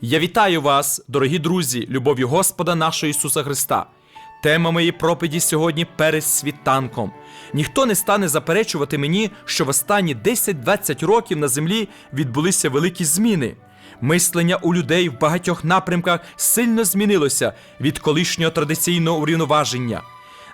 Я вітаю вас, дорогі друзі, любов'ю Господа нашого Ісуса Христа. Тема моєї проповіді сьогодні перед світанком. Ніхто не стане заперечувати мені, що в останні 10-20 років на землі відбулися великі зміни. Мислення у людей в багатьох напрямках сильно змінилося від колишнього традиційного урівноваження.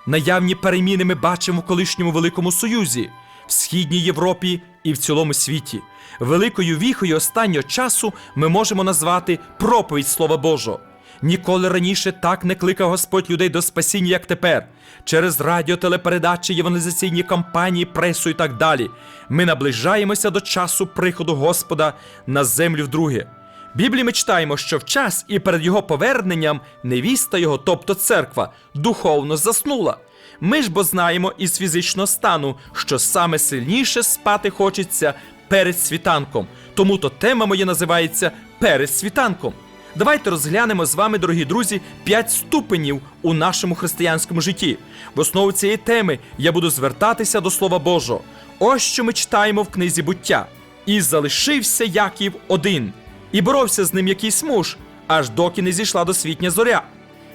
Наявні переміни ми бачимо в колишньому Великому Союзі, в Східній Європі і в цілому світі. Великою віхою останнього часу ми можемо назвати проповідь Слова Божого. Ніколи раніше так не кликав Господь людей до спасіння, як тепер, через радіо, телепередачі, євангелізаційні кампанії, пресу і так далі. Ми наближаємося до часу приходу Господа на землю вдруге. В Біблії ми читаємо, що в час і перед його поверненням невіста його, тобто церква, духовно заснула. Ми ж бо знаємо із фізичного стану, що саме сильніше спати хочеться перед світанком. Тому то тема моя називається Перед світанком. Давайте розглянемо з вами, дорогі друзі, п'ять ступенів у нашому християнському житті. В основу цієї теми я буду звертатися до Слова Божого. Ось що ми читаємо в книзі буття. І залишився Яків один, і боровся з ним якийсь муж, аж доки не зійшла досвітня зоря.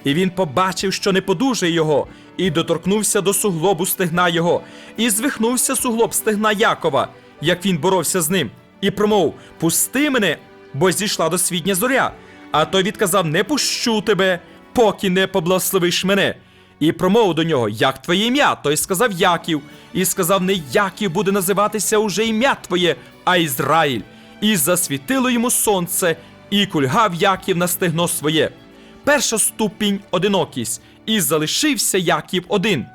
І він побачив, що не подужає його, і доторкнувся до суглобу стегна його, і звихнувся суглоб стегна Якова, як він боровся з ним, і промовив: Пусти мене, бо зійшла досвітня зоря. А той відказав: Не пущу тебе, поки не поблагословиш мене. І промовив до нього, як твоє ім'я? Той сказав Яків, і сказав: Не Яків буде називатися уже ім'я твоє, а Ізраїль. І засвітило йому сонце, і кульгав Яків на стегно своє. Перша ступінь одинокість, і залишився Яків один.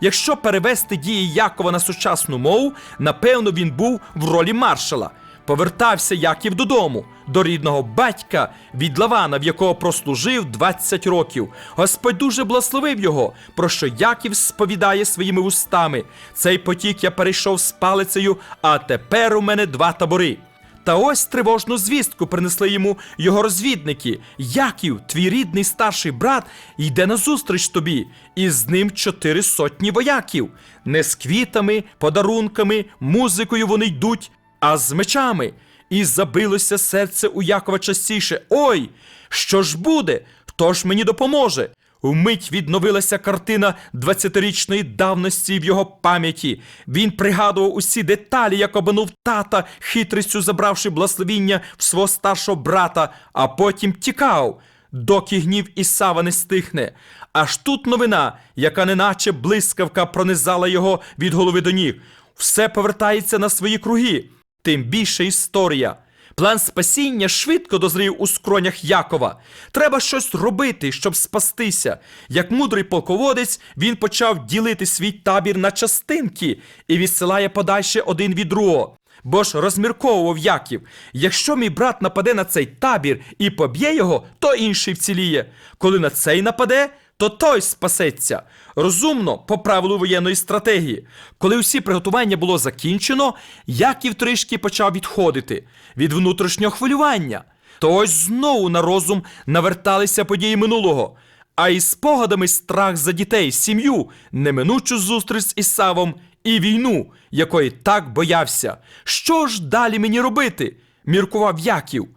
Якщо перевести дії Якова на сучасну мову, напевно, він був в ролі маршала. Повертався Яків додому, до рідного батька від Лавана, в якого прослужив 20 років. Господь дуже благословив його, про що Яків сповідає своїми вустами. Цей потік я перейшов з палицею, а тепер у мене два табори. Та ось тривожну звістку принесли йому його розвідники. Яків, твій рідний старший брат, йде назустріч тобі, і з ним чотири сотні вояків. Не з квітами, подарунками, музикою вони йдуть, а з мечами. І забилося серце у Якова частіше. Ой, що ж буде? Хто ж мені допоможе? Вмить відновилася картина 20-річної давності в його пам'яті. Він пригадував усі деталі, як обманув тата, хитрістю забравши благословіння в свого старшого брата, а потім тікав, доки гнів Ісава не стихне. Аж тут новина, яка неначе блискавка пронизала його від голови до ніг. Все повертається на свої круги. Тим більше історія. План спасіння швидко дозрів у скронях Якова. Треба щось робити, щоб спастися. Як мудрий полководець, він почав ділити свій табір на частинки і відсилає подальше один від другого. Бо ж розмірковував Яків: якщо мій брат нападе на цей табір і поб'є його, то інший вціліє. Коли на цей нападе, то той спасеться. Розумно, по правилу воєнної стратегії. Коли усі приготування було закінчено, Яків трішки почав відходити від внутрішнього хвилювання. То ось знову на розум наверталися події минулого, а із спогадами страх за дітей, сім'ю, неминучу зустріч з Ісавом і війну, якої так боявся. Що ж далі мені робити? міркував Яків.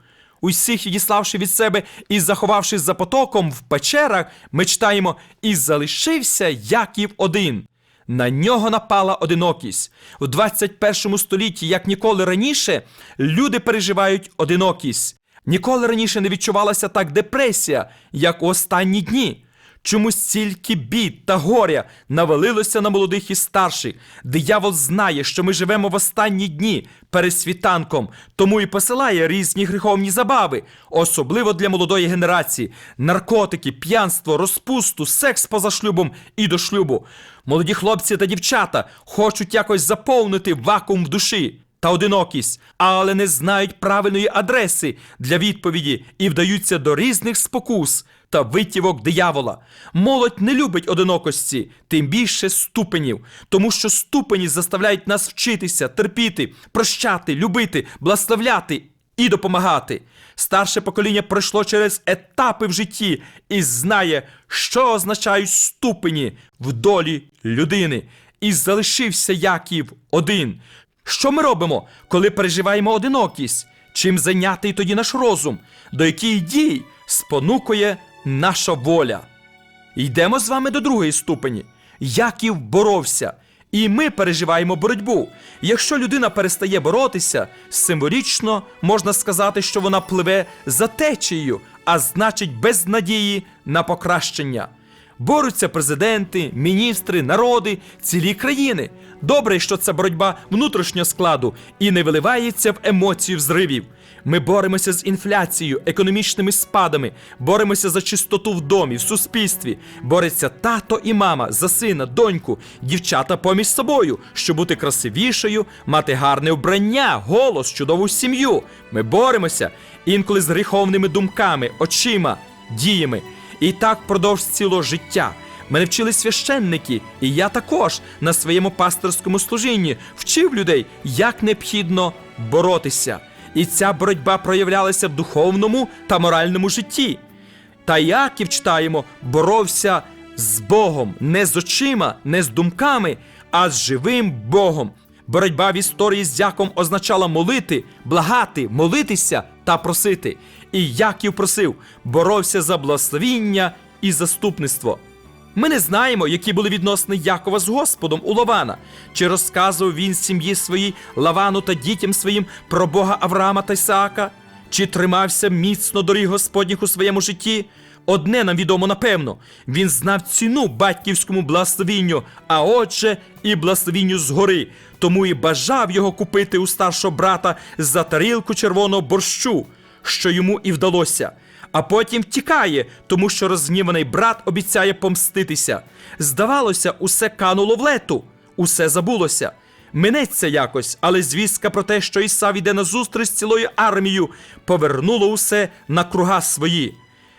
Усіх відіславши від себе і заховавшись за потоком в печерах, ми читаємо і залишився Яків один. На нього напала одинокість. У 21 столітті, як ніколи раніше, люди переживають одинокість. Ніколи раніше не відчувалася так депресія, як у останні дні. Чомусь стільки бід та горя навалилося на молодих і старших. Диявол знає, що ми живемо в останні дні перед світанком, тому і посилає різні гріховні забави, особливо для молодої генерації: наркотики, п'янство, розпусту, секс поза шлюбом і до шлюбу. Молоді хлопці та дівчата хочуть якось заповнити вакуум в душі. Та одинокість, але не знають правильної адреси для відповіді і вдаються до різних спокус та витівок диявола. Молодь не любить одинокості, тим більше ступенів, тому що ступені заставляють нас вчитися, терпіти, прощати, любити, благословляти і допомагати. Старше покоління пройшло через етапи в житті і знає, що означають ступені в долі людини. І залишився Яків один. Що ми робимо, коли переживаємо одинокість? Чим зайнятий тоді наш розум, до яких дій спонукує наша воля? Йдемо з вами до другої ступені. Яків боровся, і ми переживаємо боротьбу. Якщо людина перестає боротися, символічно можна сказати, що вона пливе за течією, а значить без надії на покращення. Борються президенти, міністри, народи, цілі країни. Добре, що це боротьба внутрішнього складу і не виливається в емоцію взривів. Ми боремося з інфляцією, економічними спадами, боремося за чистоту в домі, в суспільстві. Бореться тато і мама за сина, доньку, дівчата поміж собою, щоб бути красивішою, мати гарне вбрання, голос, чудову сім'ю. Ми боремося інколи з гріховними думками, очима, діями. І так впродовж цілого життя. Мене вчили священники, і я також на своєму пасторському служінні вчив людей, як необхідно боротися. І ця боротьба проявлялася в духовному та моральному житті. Та Яків читаємо, боровся з Богом, не з очима, не з думками, а з живим Богом. Боротьба в історії з Яком означала молити, благати, молитися та просити. І Яків просив, боровся за благословіння і заступництво. Ми не знаємо, які були відносини Якова з Господом у Лавана, чи розказував він сім'ї своїй Лавану та дітям своїм про Бога Авраама та Ісаака, чи тримався міцно доріг Господніх у своєму житті. Одне нам відомо напевно, він знав ціну батьківському благословінню, а отже, і благословінню згори, тому і бажав його купити у старшого брата за тарілку червоного борщу, що йому і вдалося а потім втікає, тому що розгніваний брат обіцяє помститися. Здавалося, усе кануло в лету, усе забулося. Минеться якось, але звістка про те, що Ісав іде на зустріч з цілою армією, повернуло усе на круга свої.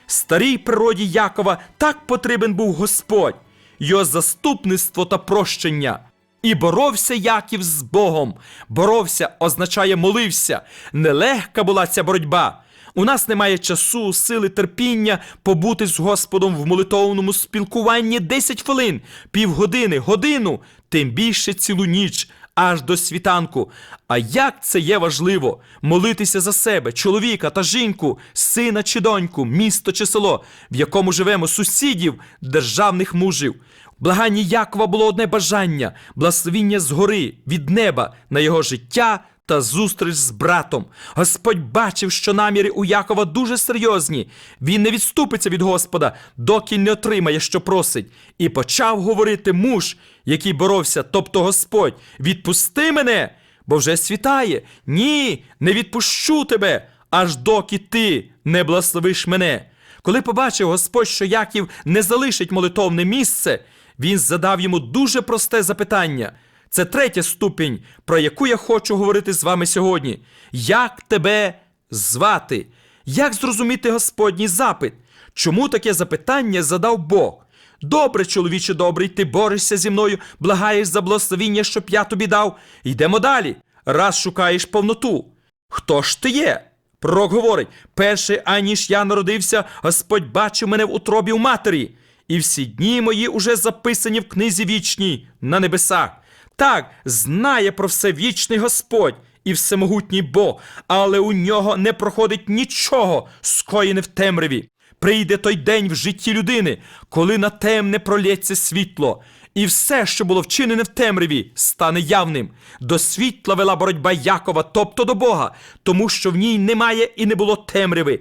Старій природі Якова так потрібен був Господь, його заступництво та прощення. І боровся Яків з Богом. Боровся означає молився. Нелегка була ця боротьба. У нас немає часу, сили, терпіння побути з Господом в молитовному спілкуванні 10 хвилин, півгодини, годину, тим більше цілу ніч, аж до світанку. А як це є важливо молитися за себе, чоловіка та жінку, сина чи доньку, місто чи село, в якому живемо, сусідів, державних мужів. В благанні Якова було одне бажання благословіння згори від неба на його життя та зустріч з братом. Господь бачив, що наміри у Якова дуже серйозні. Він не відступиться від Господа, доки не отримає, що просить. І почав говорити муж, який боровся, тобто Господь, відпусти мене, бо вже світає. Ні, не відпущу тебе, аж доки ти не благословиш мене. Коли побачив Господь, що Яків не залишить молитовне місце, він задав йому дуже просте запитання. Це третя ступінь, про яку я хочу говорити з вами сьогодні. Як тебе звати? Як зрозуміти Господній запит? Чому таке запитання задав Бог? Добре, чоловіче добрий, ти борешся зі мною, благаєш за благословіння, щоб я тобі дав. Йдемо далі. Раз шукаєш повноту. Хто ж ти є? Пророк говорить: перше, аніж я народився, Господь бачив мене в утробі в матері, і всі дні мої уже записані в книзі вічній на небесах. Так, знає про все вічний Господь і всемогутній Бог, але у нього не проходить нічого, скоєне в темряві. Прийде той день в житті людини, коли на темне пролється світло, і все, що було вчинене в темряві, стане явним. До світла вела боротьба Якова, тобто до Бога, тому що в ній немає і не було темряви.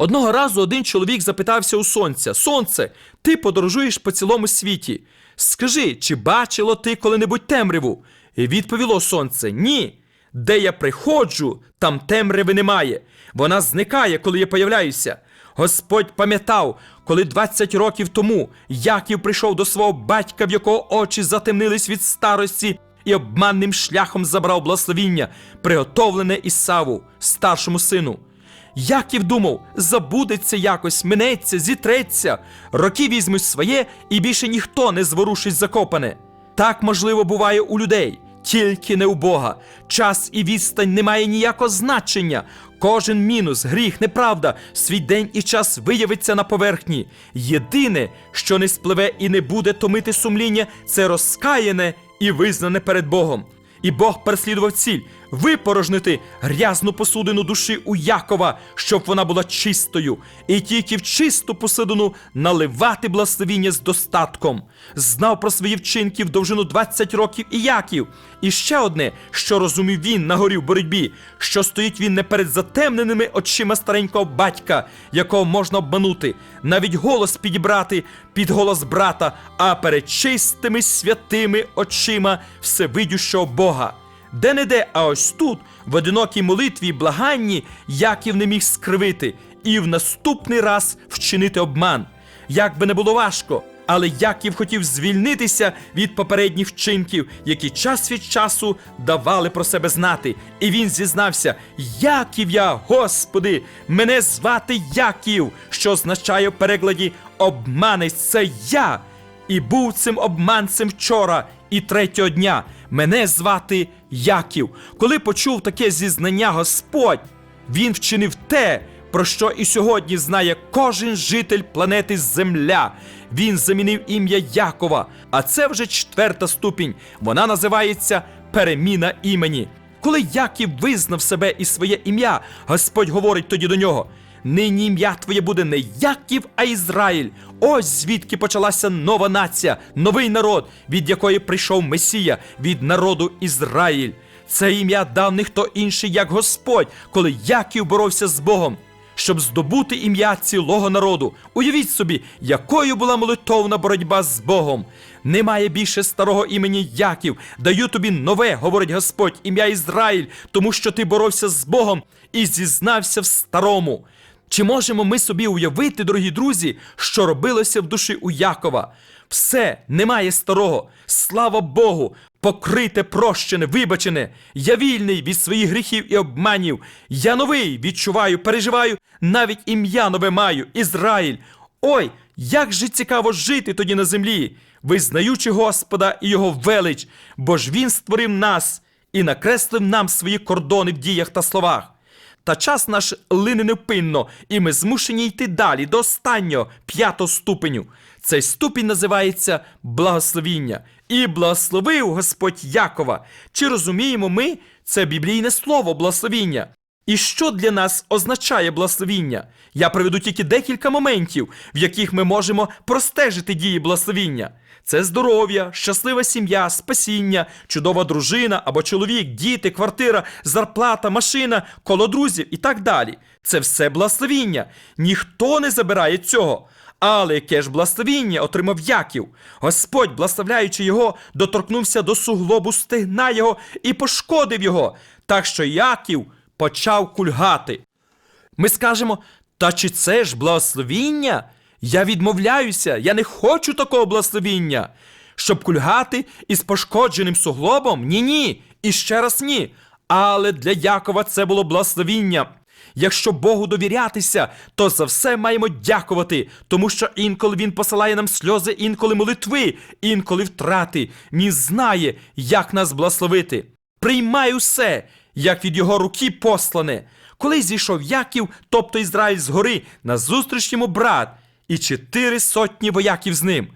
Одного разу один чоловік запитався у сонця: Сонце, ти подорожуєш по цілому світі. Скажи, чи бачило ти коли-небудь темряву? І відповіло сонце: Ні. Де я приходжу, там темряви немає. Вона зникає, коли я появляюся. Господь пам'ятав, коли 20 років тому Яків прийшов до свого батька, в якого очі затемнились від старості, і обманним шляхом забрав благословіння, приготовлене Ісаву, старшому сину. Яків думав, забудеться якось, минеться, зітреться, роки візьмуть своє, і більше ніхто не зворушить закопане. Так, можливо, буває у людей, тільки не у Бога. Час і відстань не має ніякого значення. Кожен мінус, гріх, неправда, свій день і час виявиться на поверхні. Єдине, що не спливе і не буде томити сумління, це розкаяне і визнане перед Богом. І Бог переслідував ціль випорожнити грязну посудину душі у Якова, щоб вона була чистою, і тільки в чисту посудину наливати благословіння з достатком. Знав про свої вчинки в довжину 20 років і Яків. І ще одне, що розумів він на горі в боротьбі, що стоїть він не перед затемненими очима старенького батька, якого можна обманути, навіть голос підібрати під голос брата, а перед чистими святими очима всевидющого Бога. Де не де, а ось тут, в одинокій молитві й благанні, Яків не міг скривити і в наступний раз вчинити обман. Як би не було важко, але Яків хотів звільнитися від попередніх вчинків, які час від часу давали про себе знати. І він зізнався: Яків я, Господи, мене звати Яків, що означає в перекладі обманець це я. І був цим обманцем вчора і третього дня. Мене звати Яків. Коли почув таке зізнання Господь, він вчинив те, про що і сьогодні знає кожен житель планети Земля. Він замінив ім'я Якова, а це вже четверта ступінь. Вона називається переміна імені. Коли Яків визнав себе і своє ім'я, Господь говорить тоді до нього: Нині ім'я твоє буде не Яків, а Ізраїль. Ось звідки почалася нова нація, новий народ, від якої прийшов Месія, від народу Ізраїль. Це ім'я дав не хто інший, як Господь, коли Яків боровся з Богом. Щоб здобути ім'я цілого народу. Уявіть собі, якою була молитовна боротьба з Богом. Немає більше старого імені Яків. Даю тобі нове, говорить Господь, ім'я Ізраїль, тому що ти боровся з Богом і зізнався в старому. Чи можемо ми собі уявити, дорогі друзі, що робилося в душі у Якова? Все, немає старого. Слава Богу, покрите, прощене, вибачене. Я вільний від своїх гріхів і обманів. Я новий відчуваю, переживаю, навіть ім'я нове маю Ізраїль. Ой, як же цікаво жити тоді на землі, визнаючи Господа і Його велич, бо ж Він створив нас і накреслив нам свої кордони в діях та словах. Та час наш лине невпинно, і ми змушені йти далі до останнього п'ятого ступеню. Цей ступінь називається благословіння. І благословив Господь Якова. Чи розуміємо ми це біблійне слово благословіння? І що для нас означає благословіння? Я приведу тільки декілька моментів, в яких ми можемо простежити дії благословіння. Це здоров'я, щаслива сім'я, спасіння, чудова дружина або чоловік, діти, квартира, зарплата, машина, коло друзів і так далі. Це все благословіння. Ніхто не забирає цього. Але яке ж благословіння отримав Яків? Господь, благословляючи його, доторкнувся до суглобу стегна його і пошкодив його, так що Яків почав кульгати. Ми скажемо: та чи це ж благословіння? Я відмовляюся, я не хочу такого благословіння. Щоб кульгати із пошкодженим суглобом? Ні, ні. І ще раз ні. Але для Якова це було благословіння. Якщо Богу довірятися, то за все маємо дякувати, тому що інколи Він посилає нам сльози, інколи молитви, інколи втрати. Він знає, як нас благословити. Приймай усе, як від його руки послане. Коли зійшов Яків, тобто Ізраїль з гори, назустріч йому брат, і чотири сотні вояків з ним.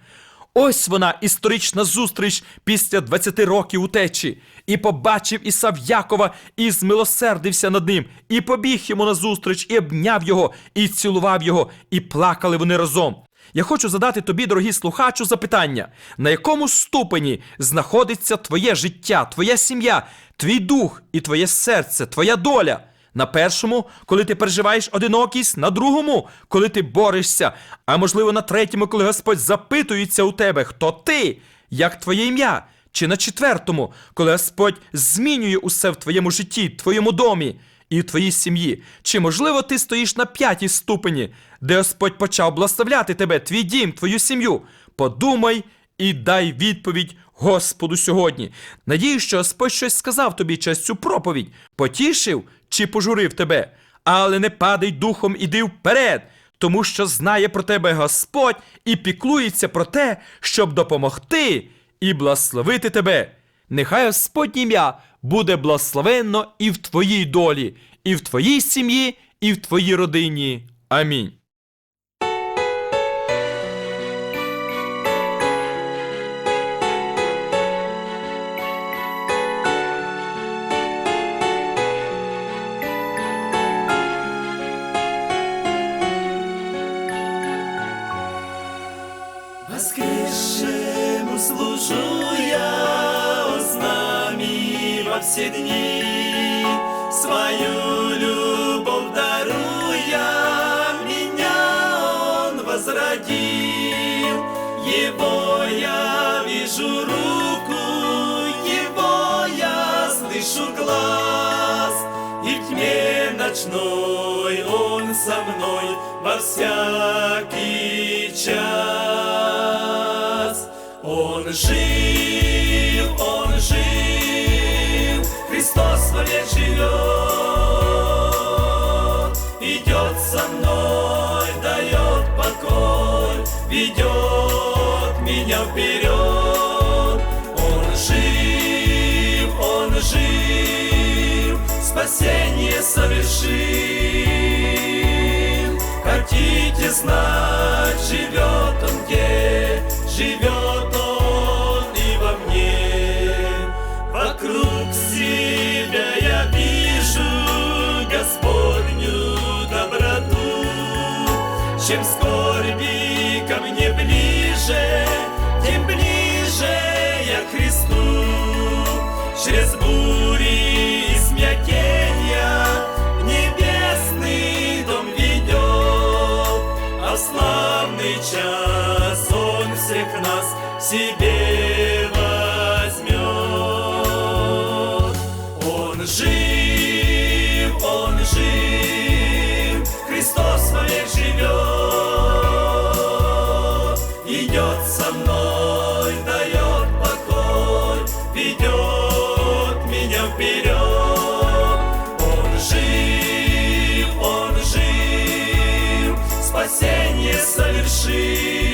Ось вона історична зустріч після 20 років утечі. І побачив Ісав Якова, і змилосердився над ним, і побіг йому назустріч, і обняв його, і цілував його, і плакали вони разом. Я хочу задати тобі, дорогі слухачу, запитання: на якому ступені знаходиться твоє життя, твоя сім'я, твій дух і твоє серце, твоя доля? На першому, коли ти переживаєш одинокість, на другому, коли ти борешся, а можливо на третьому, коли Господь запитується у тебе, хто ти, як твоє ім'я, чи на четвертому, коли Господь змінює усе в твоєму житті, твоєму домі і в твоїй сім'ї. Чи можливо ти стоїш на п'ятій ступені, де Господь почав благословляти тебе, твій дім, твою сім'ю? Подумай і дай відповідь Господу сьогодні. Надію, що Господь щось сказав тобі через цю проповідь, потішив чи пожурив тебе, але не падай духом, іди вперед, тому що знає про тебе Господь і піклується про те, щоб допомогти і благословити тебе. Нехай Господнє ім'я буде благословенно і в твоїй долі, і в твоїй сім'ї, і в твоїй родині. Амінь. Все дни свою любовь даруя, меня Он возродил. Его я вижу руку, Его я слышу глаз, И в тьме ночной Он со мной во всякий час. Он жив, Христос вовек живет, идет со мной, дает покой, ведет меня вперед. Он жив, Он жив, спасение совершил. Хотите знать, живет Он где, живет Через бури и смятения в небесный дом ведет, а в славный час Он всех нас себе спасение